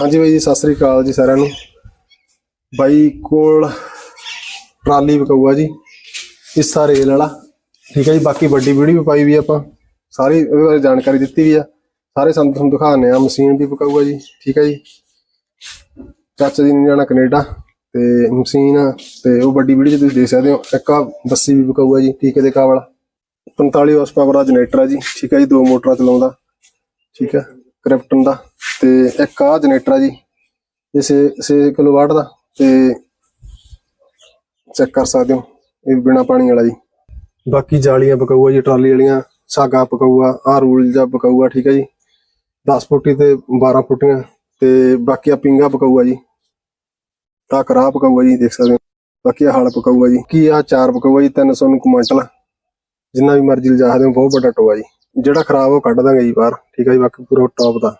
ਹਾਂਜੀ ਬਾਈ ਜੀ, ਸਤਿ ਸ੍ਰੀ ਅਕਾਲ ਜੀ ਸਾਰਿਆਂ ਨੂੰ। ਬਾਈ ਕੋਲ ਟਰਾਲੀ ਵਿਕਾਊਗਾ ਜੀ ਹਿੱਸਾ ਰੇਲ ਵਾਲਾ। ਠੀਕ ਹੈ ਜੀ, ਬਾਕੀ ਵੱਡੀ ਵੀਡੀਓ ਵੀ ਪਾਈ ਵੀ ਆਪਾਂ। ਸਾਰੀ ਉਹਦੇ ਬਾਰੇ ਜਾਣਕਾਰੀ ਦਿੱਤੀ ਵੀ ਆ। ਸਾਰੇ ਸਾਨੂੰ ਤੁਹਾਨੂੰ ਦਿਖਾਣੇ ਆ ਮਸ਼ੀਨ ਵੀ ਵਿਕਾਊਗਾ ਜੀ। ਠੀਕ ਹੈ ਜੀ। ਚਾਚਾ ਜੀ ਨੇ ਜਾਣਾ ਕੈਨੇਡਾ ਤੇ ਮਸ਼ੀਨ ਤੇ ਉਹ ਵੱਡੀ ਵੀਡੀਓ 'ਚ ਤੁਸੀਂ ਦੇਖ ਸਕਦੇ ਹੋ। ਇੱਕ ਆ ਬੱਸੀ ਵੀ ਵਿਕਾਊਗਾ ਜੀ, ਠੀਕ ਹੈ, ਦੇ ਕਾ ਵਾਲਾ। 45 ਹਾਰਸ ਪਾਵਰ ਦਾ ਜਨਰੇਟਰ ਆ ਜੀ। ਠੀਕ ਹੈ ਜੀ, ਦੋ ਮੋਟਰਾਂ ਚਲਾਉਂਦਾ। ਠੀਕ ਹੈ, ਕ੍ਰਿਪਟਨ ਦਾ। ਤੇ ਇੱਕ ਆ ਜਨਰੇਟਰ ਆ ਜੀ, ਇਹ 6 ਕਿਲੋਵਾਟ ਦਾ, ਤੇ ਚੈੱਕ ਕਰ ਸਕਦੇ ਹੋ, ਇਹ ਬਿਨਾ ਪਾਣੀ ਵਾਲਾ ਜੀ। ਬਾਕੀ ਜਾਲੀਆਂ ਪਕਾਊਗਾ ਜੀ, ਟਰਾਲੀ ਵਾਲੀਆਂ, ਸਾਗਾ ਪਕਾਊਗਾ ਆ ਰੂਲ ਜਾਂ ਪਕਾਊਗਾ, ਠੀਕ ਹੈ ਜੀ। 10 ਫੁੱਟੀ ਤੇ 12 ਫੁੱਟੀਆਂ, ਤੇ ਬਾਕੀ ਆ ਪਿੰਗਾ ਪਕਾਊਗਾ ਜੀ। ਤਾਂ ਕਰਾ ਪਕਾਊਗਾ ਜੀ, ਦੇਖ ਸਕਦੇ ਹੋ। ਬਾਕੀ ਆ ਹਲ ਪਕਾਊਗਾ ਜੀ। ਕੀ ਆ ਚਾਰ ਪਕਾਊਗਾ ਜੀ 300 ਨੂੰ ਕੁਇੰਟਲ ਜਿੰਨਾ ਵੀ ਮਰਜ਼ੀ ਲਿਜਾ ਸਕਦੇ ਹੋ, ਬਹੁਤ ਵੱਡਾ ਟੋਆ ਜੀ। ਜਿਹੜਾ ਖਰਾਬ ਉਹ ਕੱਢ ਦਾਂਗੇ ਜੀ ਬਾਹਰ, ਠੀਕ ਹੈ ਜੀ, ਬਾਕੀ ਪੂਰਾ ਟੌਪ ਦਾ।